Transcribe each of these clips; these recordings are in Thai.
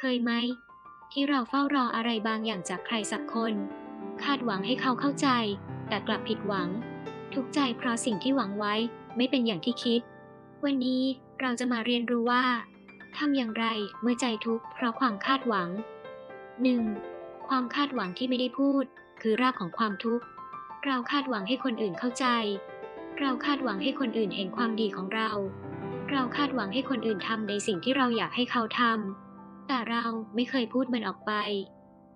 เคยไหม ที่เราเฝ้ารออะไรบางอย่างจากใครสักคน คาดหวังให้เขาเข้าใจ แต่กลับผิดหวัง ทุกใจเพราะสิ่งที่หวังไว้ไม่เป็นอย่างที่คิด วันนี้เราจะมาเรียนรู้ว่าทำอย่างไรเมื่อใจทุกข์เพราะความคาดหวัง 1. ความคาดหวังที่ไม่ได้พูด คือรากของความทุกข์ เราคาดหวังให้คนอื่นเข้าใจ เราคาดหวังให้คนอื่นเห็นความดีของเรา เราคาดหวังให้คนอื่นทำในสิ่งที่เราอยากให้เขาทำ แต่เราไม่เคยพูดมันออกไป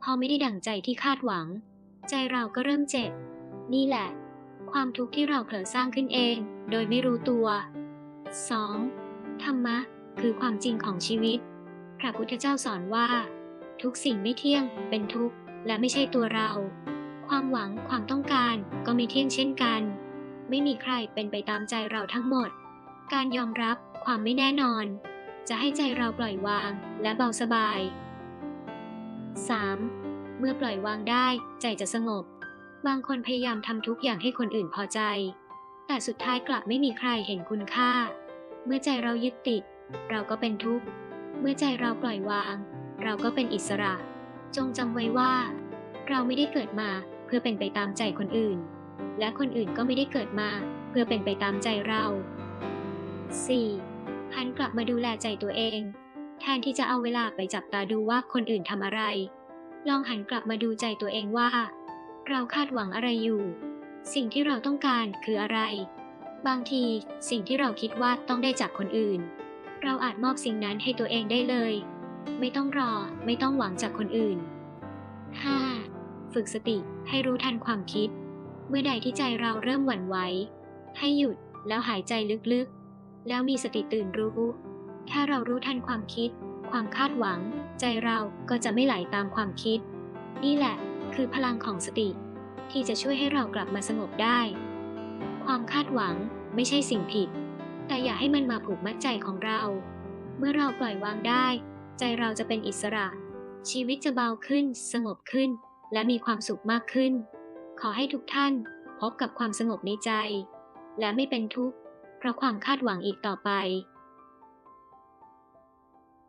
พอไม่ได้ดั่งใจที่คาดหวัง ใจเราก็เริ่มเจ็บ นี่แหละ ความทุกข์ที่เราเผลอสร้างขึ้นเอง โดยไม่รู้ตัว 2. ธรรมะ คือความจริงของชีวิต พระพุทธเจ้าสอนว่า ทุกสิ่งไม่เที่ยง เป็นทุกข์ และไม่ใช่ตัวเรา ความหวังความต้องการก็ไม่เที่ยงเช่นกัน ไม่มีใครเป็นไปตามใจเราทั้งหมด การยอมรับความไม่แน่นอน จะให้ใจเราปล่อยวางและเบาสบาย 3. เมื่อปล่อยวางได้ใจจะสงบ บางคนพยายามทำทุกอย่างให้คนอื่นพอใจ แต่สุดท้ายกลับไม่มีใครเห็นคุณค่า เมื่อใจเรายึดติด เราก็เป็นทุกข์ เมื่อใจเราปล่อยวาง เราก็เป็นอิสระ จงจำไว้ว่า เราไม่ได้เกิดมาเพื่อเป็นไปตามใจคนอื่น และคนอื่นก็ไม่ได้เกิดมาเพื่อเป็นไปตามใจเรา 4. หันกลับมาดูแลใจตัวเอง แทนที่จะเอาเวลาไปจับตาดูว่าคนอื่นทำอะไร ลองหันกลับมาดูใจตัวเองว่า เราคาดหวังอะไรอยู่ สิ่งที่เราต้องการคืออะไร บางทีสิ่งที่เราคิดว่าต้องได้จากคนอื่น เราอาจมอบสิ่งนั้นให้ตัวเองได้เลย ไม่ต้องรอ ไม่ต้องหวังจากคนอื่น 5. ฝึกสติให้รู้ทันความคิด เมื่อใดที่ใจเราเริ่มหวั่นไหวให้หยุดแล้วหายใจลึกๆ แล้วมีสติตื่นรู้ แค่เรารู้ทันความคิด ความคาดหวัง ใจเราก็จะไม่ไหลตามความคิด นี่แหละ คือพลังของสติ ที่จะช่วยให้เรากลับมาสงบได้ ความคาดหวังไม่ใช่สิ่งผิด แต่อย่าให้มันมาผูกมัดใจของเรา เมื่อเราปล่อยวางได้ ใจเราจะเป็นอิสระ ชีวิตจะเบาขึ้น สงบขึ้น และมีความสุขมากขึ้น ขอให้ทุกท่านพบกับความสงบในใจ และไม่เป็นทุกข์ เพราะความคาดหวังอีกต่อไป